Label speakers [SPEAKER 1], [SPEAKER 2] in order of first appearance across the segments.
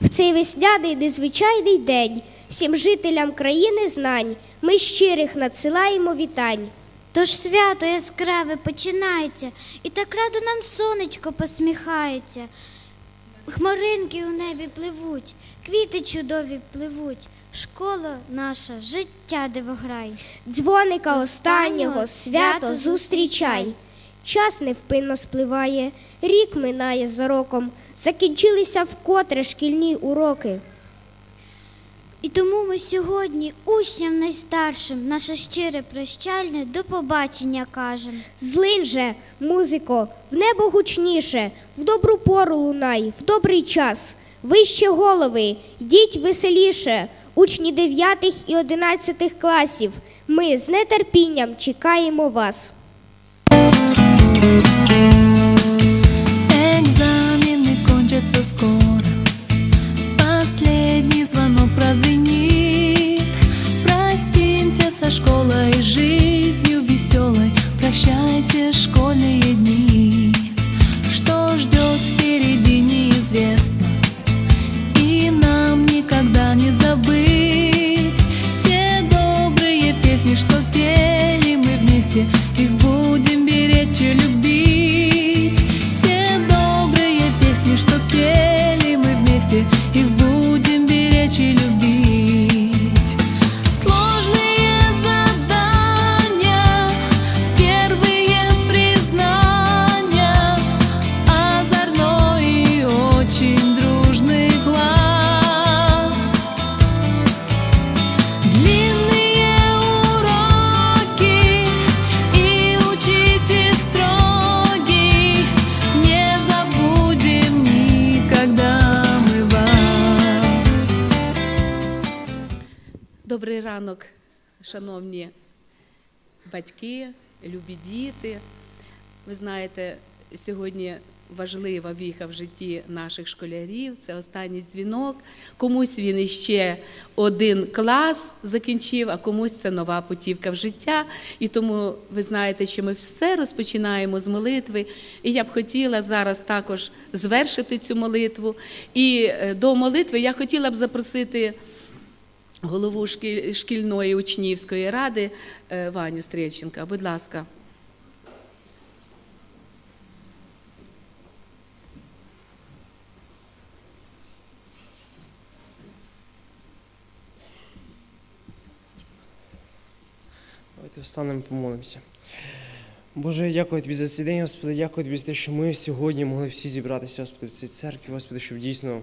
[SPEAKER 1] В цей весняний незвичайний день всім жителям країни знань ми щирих надсилаємо вітань.
[SPEAKER 2] Тож свято яскраве починається, і так радо нам сонечко посміхається. Хмаринки у небі пливуть, квіти чудові пливуть. Школа наша, життя дивограй.
[SPEAKER 1] Дзвоника останнього свято зустрічай. Час невпинно спливає, рік минає за роком, закінчилися вкотре шкільні уроки.
[SPEAKER 2] І тому ми сьогодні учням найстаршим наше щире прощальне до побачення кажем.
[SPEAKER 1] Злинь же, музико, в небо гучніше, в добру пору лунай, в добрий час. Вище голови, йдіть веселіше, учні 9 і 11 класів. Ми з нетерпінням чекаємо вас.
[SPEAKER 3] Экзамены кончатся скоро. Последний звонок прозвенит. Простимся со школой жизнью веселой. Прощайте школьные дни. Что ждет впереди неизвестно. И нам никогда не забыть Те добрые песни, что пели мы вместе. Их будем беречь и любить
[SPEAKER 4] ранок, шановні батьки, любі діти. Ви знаєте, сьогодні важлива віха в житті наших школярів. Це останній дзвінок. Комусь він іще один клас закінчив, а комусь це нова путівка в життя. І тому ви знаєте, що ми все розпочинаємо з молитви. І я б хотіла зараз також звершити цю молитву. І е, до молитви я хотіла б запросити голову шкільної учнівської ради е, Ваню Стрельченка. Будь ласка.
[SPEAKER 5] Давайте встанемо, помолимося. Боже, дякую тобі за цей день, Господи, дякую тобі за те, що ми сьогодні могли всі зібратися, Господи, в цій церкві, Господи, щоб дійсно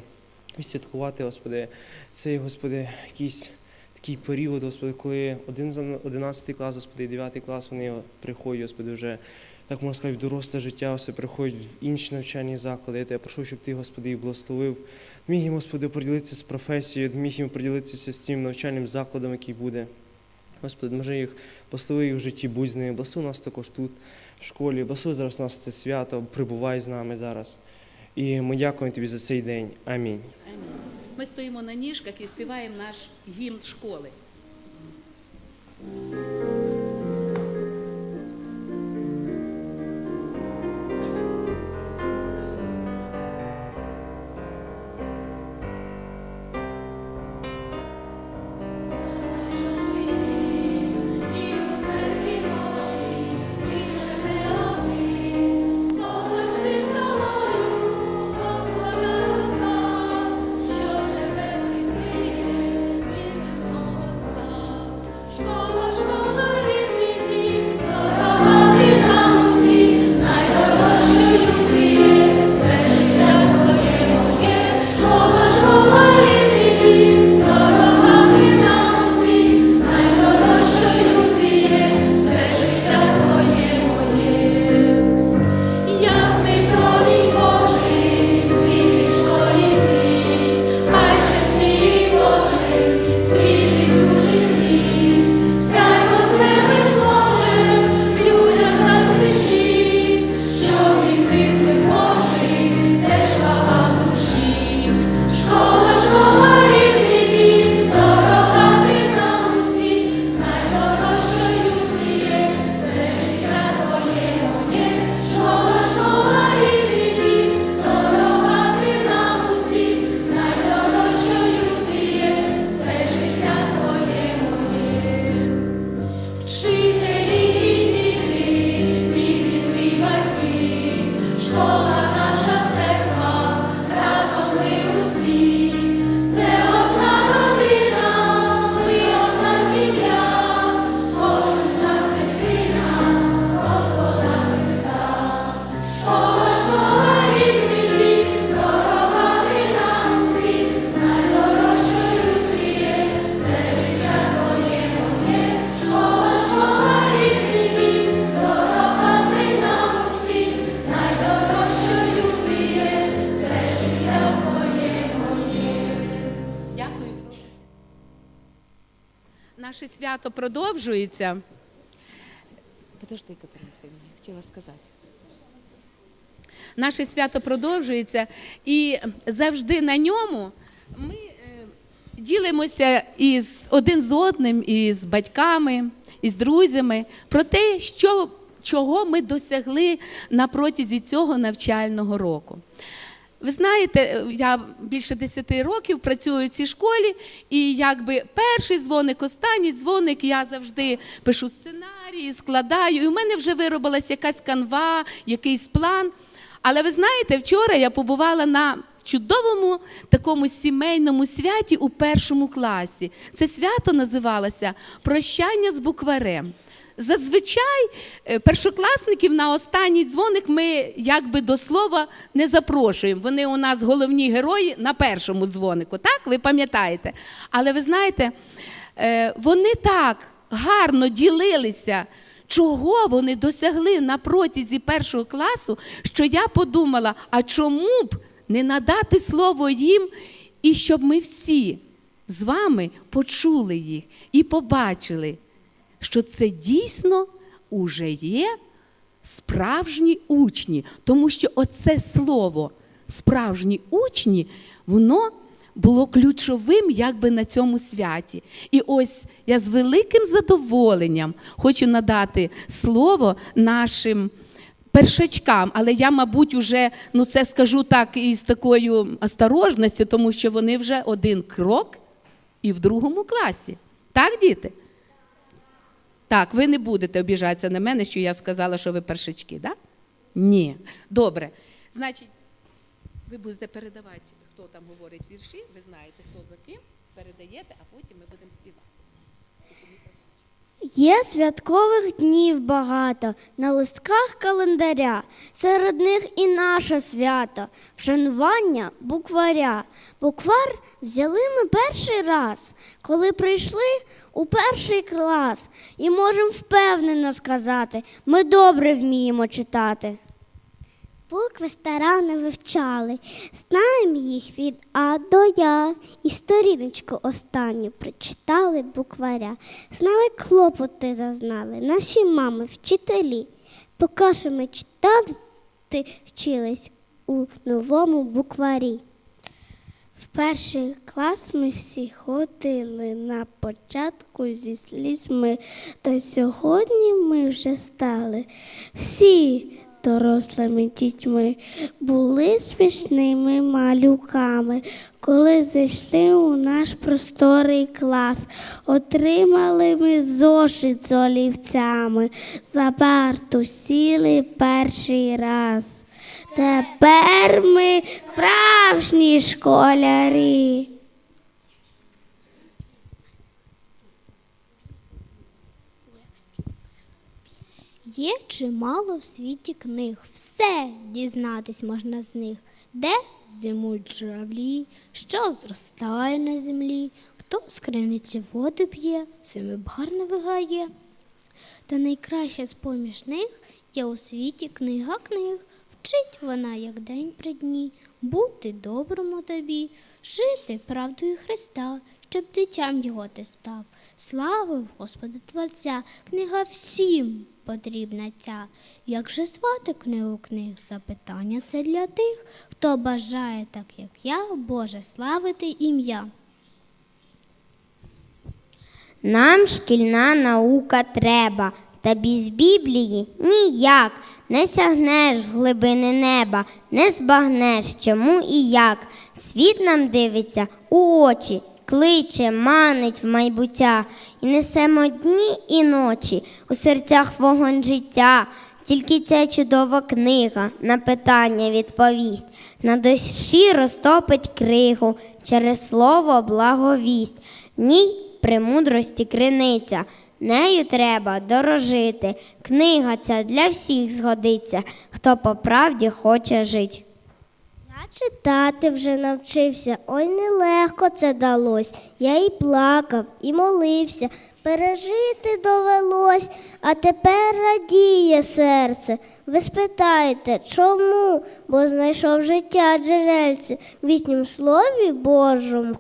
[SPEAKER 5] святкувати, Господи, цей, Господи, якийсь такий період, Господи, коли один за 11 клас, Господи, і 9 клас вони приходять, Господи, вже так можна сказати, в доросле життя, Господи, приходять в інші навчальні заклади. Я тебе прошу, щоб ти, Господи, їх благословив. Міг їм, Господи, поділитися з професією, міг їм поділитися з цим навчальним закладом, який буде. Господи, може їх благослови їх в житті, будь з ними, благослови нас також тут, в школі, благослови зараз нас це свято, прибувай з нами зараз. І ми дякуємо тобі за цей день. Амінь.
[SPEAKER 4] Ми стоїмо на ніжках і співаємо наш гімн школи. Наше свято продовжується. Подожди, Катерина, я хотіла сказати. Наше свято продовжується, і завжди на ньому ми е, ділимося із один з одним, із батьками, із друзями про те, що, чого ми досягли на протязі цього навчального року. Ви знаєте, я більше 10 років працюю в цій школі, і якби перший дзвоник, останній дзвоник, я завжди пишу сценарії, складаю, і в мене вже виробилася якась канва, якийсь план. Але ви знаєте, вчора я побувала на чудовому такому сімейному святі у першому класі. Це свято називалося Прощання з букварем. Зазвичай е, першокласників на останній дзвоник ми якби до слова не запрошуємо. Вони у нас головні герої на першому дзвонику. Так, ви пам'ятаєте? Але ви знаєте, е, вони так гарно ділилися, чого вони досягли на протязі першого класу, що я подумала: а чому б не надати слово їм, і щоб ми всі з вами почули їх і побачили що це дійсно уже є справжні учні, тому що оце слово справжні учні, воно було ключовим якби на цьому святі. І ось я з великим задоволенням хочу надати слово нашим. Першачкам, але я, мабуть, уже ну це скажу так із такою осторожністю, тому що вони вже один крок і в другому класі. Так, діти? Так, ви не будете обіжатися на мене, що я сказала, що ви першачки, так? Да? Ні. Добре. Значить, ви будете передавати, хто там говорить вірші, ви знаєте, хто за ким, передаєте, а потім ми будемо співати.
[SPEAKER 1] Є святкових днів багато на листках календаря, серед них і наше свято, вшанування букваря. Буквар взяли ми перший раз, коли прийшли у перший клас, і можемо впевнено сказати, ми добре вміємо читати.
[SPEAKER 6] Букви старанно вивчали, знаємо їх від А до Я. І сторіночку останню прочитали букваря. Знали клопоти зазнали, наші мами, вчителі. Поки що ми читали, вчились у новому букварі. В перший клас ми всі ходили на початку зі сліз ми, та сьогодні ми вже стали всі дорослими дітьми, були смішними малюками. Коли зайшли у наш просторий клас, отримали ми зошит з олівцями, за парту сіли перший раз. Тепер ми справжні школярі.
[SPEAKER 2] Є чимало в світі книг, все дізнатись можна з них, де зимують журавлі, що зростає на землі, хто з криниці воду п'є, сими гарно виграє. Та найкраща з поміж них є у світі книга книг. Вчить вона, як день при дні, бути доброму тобі, жити правдою Христа, щоб дитям його ти став. Слава в Господа Творця, книга всім потрібна ця. Як же звати книгу книг? Запитання це для тих, хто бажає, так як я, Боже, славити ім'я.
[SPEAKER 6] Нам шкільна наука треба, та без Біблії ніяк не сягнеш глибини неба, не збагнеш чому і як. Світ нам дивиться у очі, кличе, манить в майбуття, і несемо дні і ночі у серцях вогонь життя. Тільки ця чудова книга на питання відповість, на душі розтопить кригу через слово благовість. В ній премудрості криниця, нею треба дорожити. Книга ця для всіх згодиться, хто по правді хоче жить. Я читати вже навчився, ой нелегко це далось. Я і плакав, і молився, пережити довелось, а тепер радіє серце. Ви спитаєте, чому? Бо знайшов життя джерельце в вічнім слові Божому.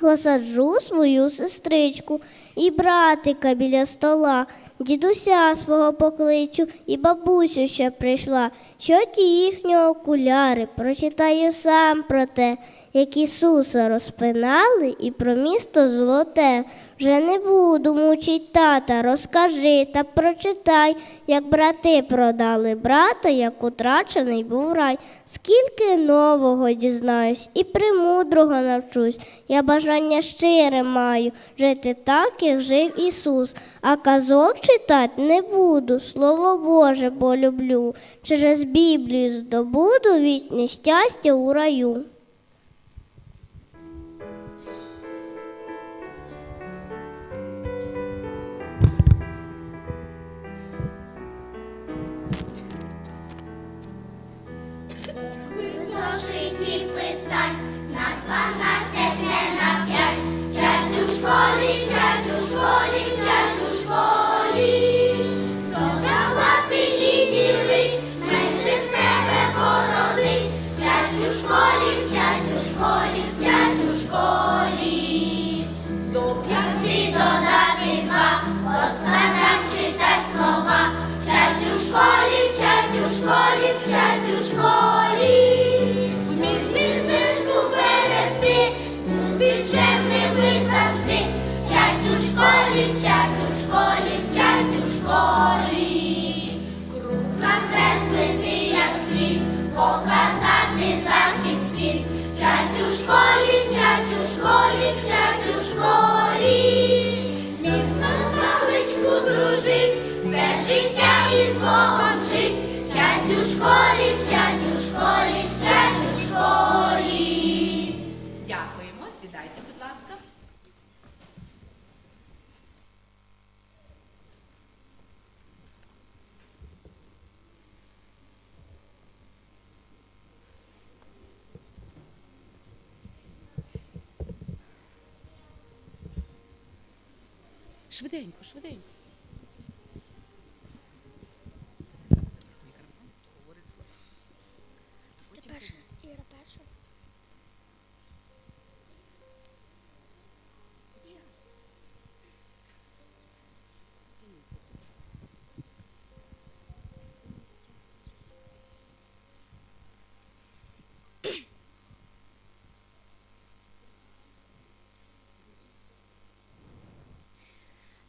[SPEAKER 7] Посаджу свою сестричку і братика біля стола, дідуся свого покличу і бабусю, що прийшла, що ті їхні окуляри, прочитаю сам про те, як Ісуса розпинали і про місто золоте. Вже не буду мучить тата, розкажи та прочитай, як брати продали брата, як утрачений був рай. Скільки нового дізнаюсь і премудрого навчусь. Я бажання щире маю жити так, як жив Ісус. А казок читати не буду, Слово Боже полюблю. Через Біблію здобуду вічне щастя у раю.
[SPEAKER 8] Зошиті писать школі, вчать у школі, вчать у школі.
[SPEAKER 4] Дякуємо. Сідайте, будь ласка. Швиденько, швиденько. Это большой.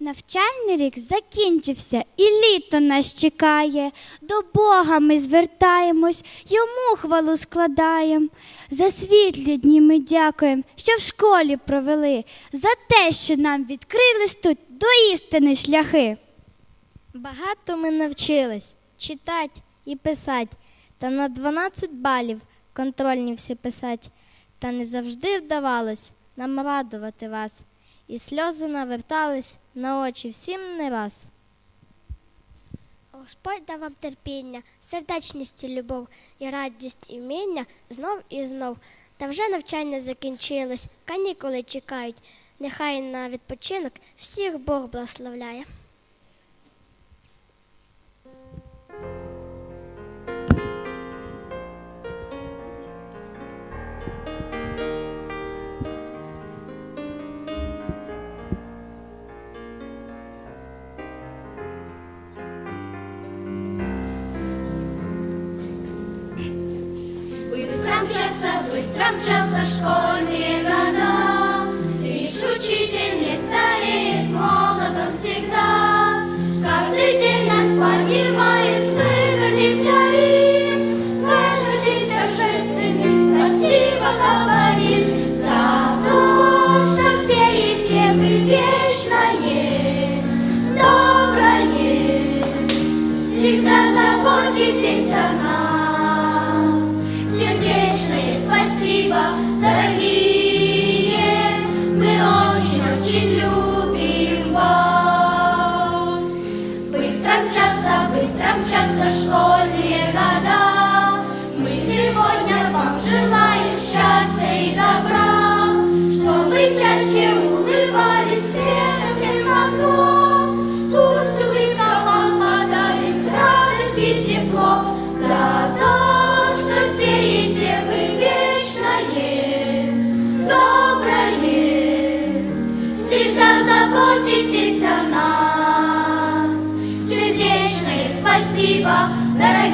[SPEAKER 2] Навчальний рік закінчився, і літо нас чекає. До Бога ми звертаємось, йому хвалу складаємо. За світлі дні ми дякуємо, що в школі провели, за те, що нам відкрились тут до істини шляхи.
[SPEAKER 7] Багато ми навчились читати і писати, та на 12 балів контрольні всі писать. Та не завжди вдавалось нам радувати вас, і сльози навертались на очі всім не раз. Господь дав вам терпіння, сердечність і любов, і радість і вміння знов і знов. Та вже навчання закінчилось, канікули чекають. Нехай на відпочинок всіх Бог благословляє.
[SPEAKER 9] Klamczęce szkolnie na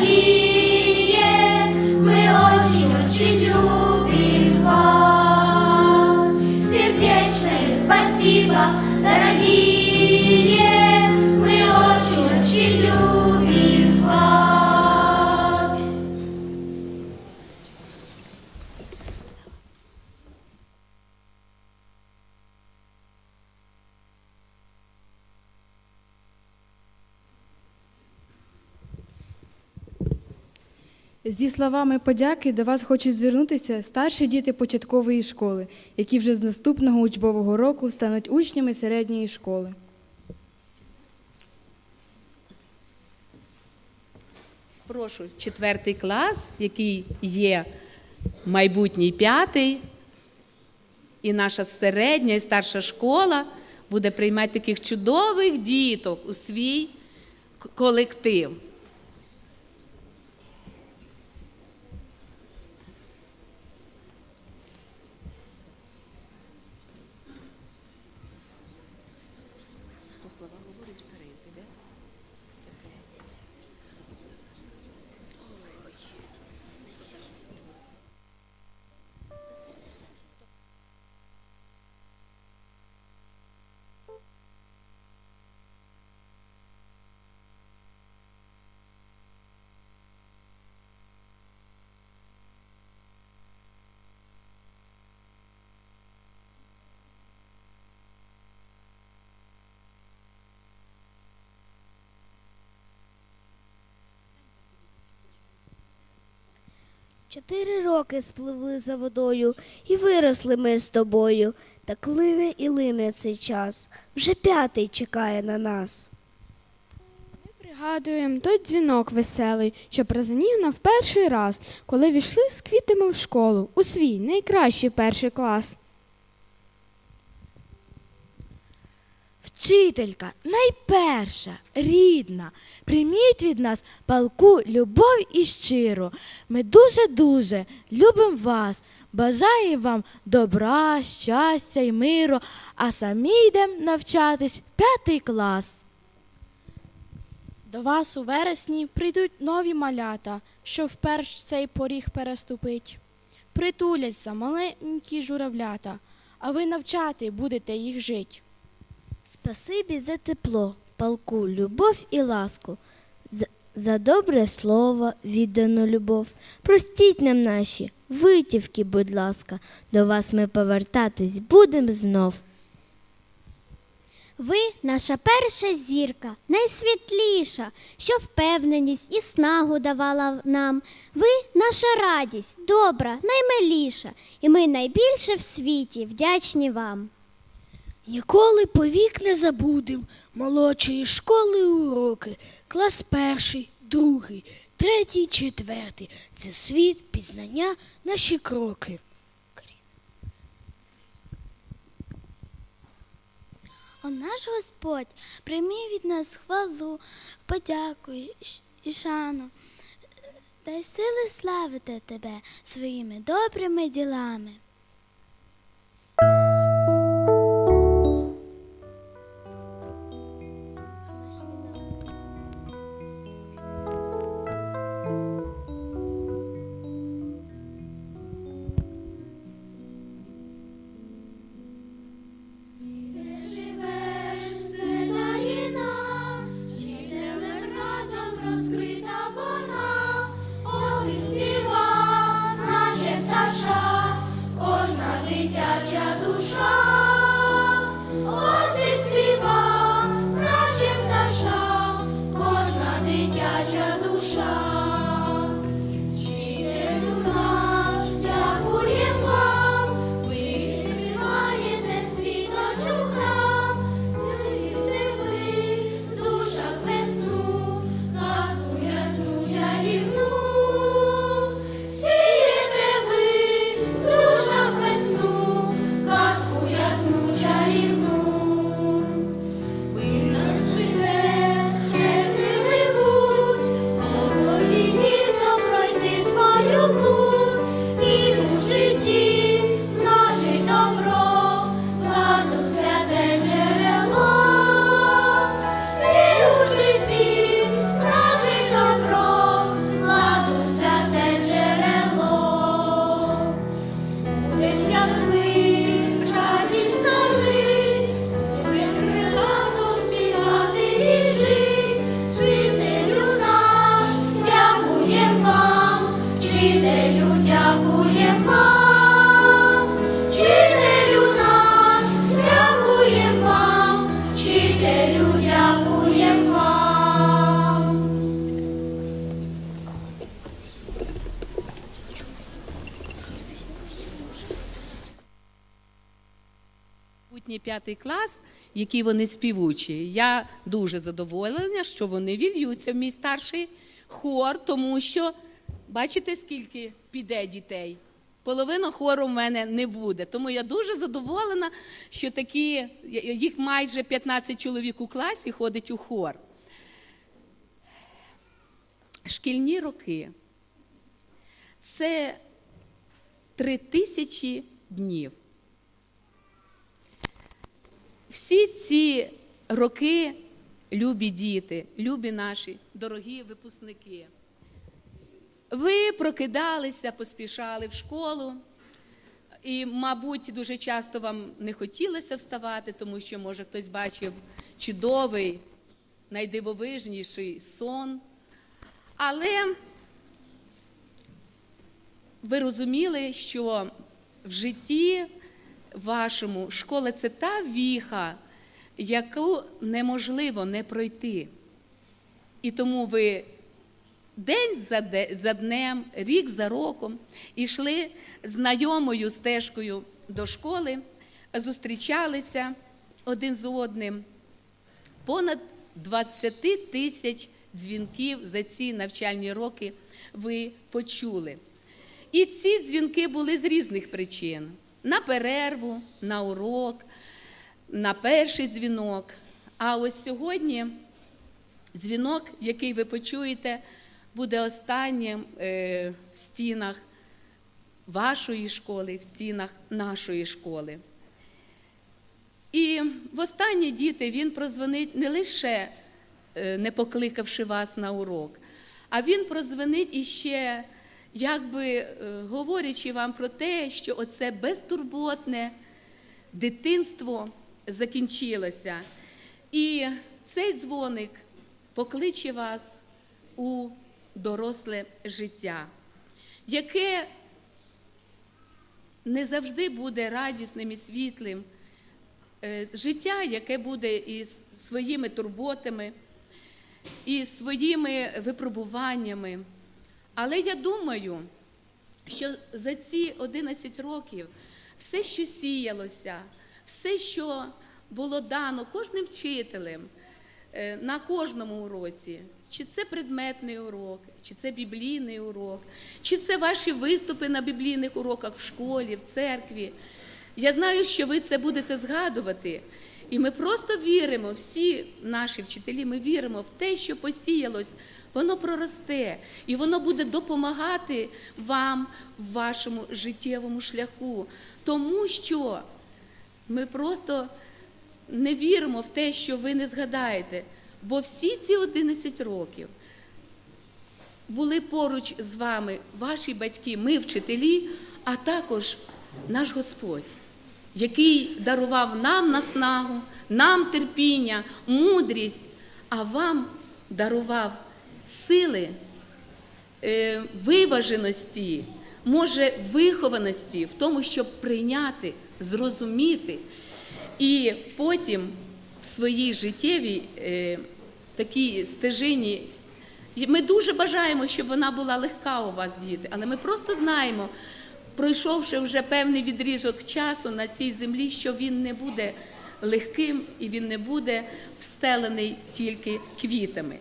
[SPEAKER 9] He
[SPEAKER 10] Зі словами подяки до вас хочуть звернутися старші діти початкової школи, які вже з наступного учбового року стануть учнями середньої школи.
[SPEAKER 4] Прошу, четвертий клас, який є майбутній п'ятий, і наша середня і старша школа буде приймати таких чудових діток у свій колектив.
[SPEAKER 11] Чотири роки спливли за водою, і виросли ми з тобою. Та клине і лине цей час. Вже п'ятий чекає на нас.
[SPEAKER 12] Ми Пригадуємо той дзвінок веселий, що прозвенів нам в перший раз, коли війшли з квітами в школу у свій найкращий перший клас.
[SPEAKER 13] Вчителька найперша, рідна, прийміть від нас палку любов і щиру. Ми дуже-дуже любимо вас, бажаємо вам добра, щастя й миру, а самі йдемо навчатись п'ятий клас.
[SPEAKER 12] До вас у вересні прийдуть нові малята, що вперш цей поріг переступить. Притуляться маленькі журавлята, а ви навчати будете їх жить.
[SPEAKER 14] Спасибі за тепло, палку, любов і ласку, за, добре слово, віддану любов. Простіть нам наші витівки, будь ласка, до вас ми повертатись будем знов.
[SPEAKER 15] Ви наша перша зірка, найсвітліша, що впевненість і снагу давала нам. Ви наша радість, добра, наймиліша, і ми найбільше в світі вдячні вам.
[SPEAKER 13] Ніколи повік не забудем молодшої школи уроки, клас перший, другий, третій, четвертий. Це світ, пізнання, наші кроки.
[SPEAKER 7] О наш Господь, прийми від нас хвалу, подяку і шану. Дай сили славити тебе своїми добрими ділами.
[SPEAKER 4] Літній п'ятий клас, який вони співучі. Я дуже задоволена, що вони вільються в мій старший хор, тому що бачите, скільки піде дітей. Половина хору в мене не буде. Тому я дуже задоволена, що такі, їх майже 15 чоловік у класі ходить у хор. Шкільні роки це три тисячі днів. Всі ці роки, любі діти, любі наші дорогі випускники. Ви прокидалися, поспішали в школу, і, мабуть, дуже часто вам не хотілося вставати, тому що, може, хтось бачив чудовий, найдивовижніший сон. Але ви розуміли, що в житті вашому школа це та віха, яку неможливо не пройти. І тому ви день за, днем, рік за роком йшли знайомою стежкою до школи, зустрічалися один з одним. Понад 20 тисяч дзвінків за ці навчальні роки ви почули. І ці дзвінки були з різних причин: на перерву, на урок, на перший дзвінок. А ось сьогодні дзвінок, який ви почуєте, буде останнім е, в стінах вашої школи, в стінах нашої школи. І востаннє діти він прозвонить не лише е, не покликавши вас на урок, а він прозвонить іще, якби е, говорячи вам про те, що оце безтурботне дитинство закінчилося. І цей дзвоник покличе вас у доросле життя, яке не завжди буде радісним і світлим. Е, Життя, яке буде із своїми турботами, і своїми випробуваннями. Але я думаю, що за ці 11 років все, що сіялося, все, що було дано кожним вчителем е, на кожному уроці, чи це предметний урок, чи це біблійний урок, чи це ваші виступи на біблійних уроках в школі, в церкві. Я знаю, що ви це будете згадувати. І ми просто віримо, всі наші вчителі, ми віримо в те, що посіялось, воно проросте, і воно буде допомагати вам в вашому життєвому шляху. Тому що ми просто не віримо в те, що ви не згадаєте. Бо всі ці 11 років були поруч з вами ваші батьки, ми вчителі, а також наш Господь, який дарував нам наснагу, нам терпіння, мудрість, а вам дарував сили, е, виваженості, може, вихованості в тому, щоб прийняти, зрозуміти і потім в своїй життєвій е, такій стежині. Ми дуже бажаємо, щоб вона була легка у вас, діти, але ми просто знаємо, пройшовши вже певний відрізок часу на цій землі, що він не буде легким і він не буде встелений тільки квітами.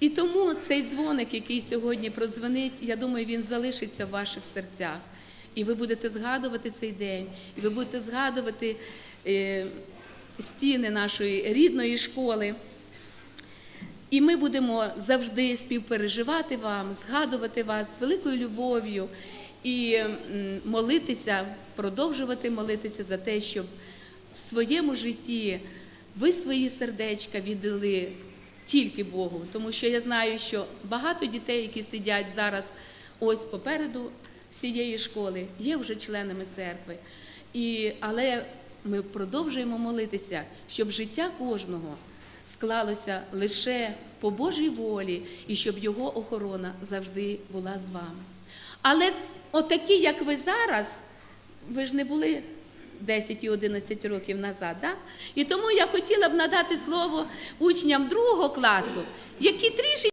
[SPEAKER 4] І тому цей дзвоник, який сьогодні прозвонить, я думаю, він залишиться в ваших серцях. І ви будете згадувати цей день, і ви будете згадувати е, стіни нашої рідної школи. І ми будемо завжди співпереживати вам, згадувати вас з великою любов'ю і молитися, продовжувати молитися за те, щоб в своєму житті ви свої сердечка віддали тільки Богу. Тому що я знаю, що багато дітей, які сидять зараз ось попереду всієї школи, є вже членами церкви. І, але ми продовжуємо молитися, щоб життя кожного склалося лише по Божій волі і щоб його охорона завжди була з вами. Але отакі, як ви зараз, ви ж не були 10 і 11 років назад. Да? І тому я хотіла б надати слово учням другого класу, які трішки.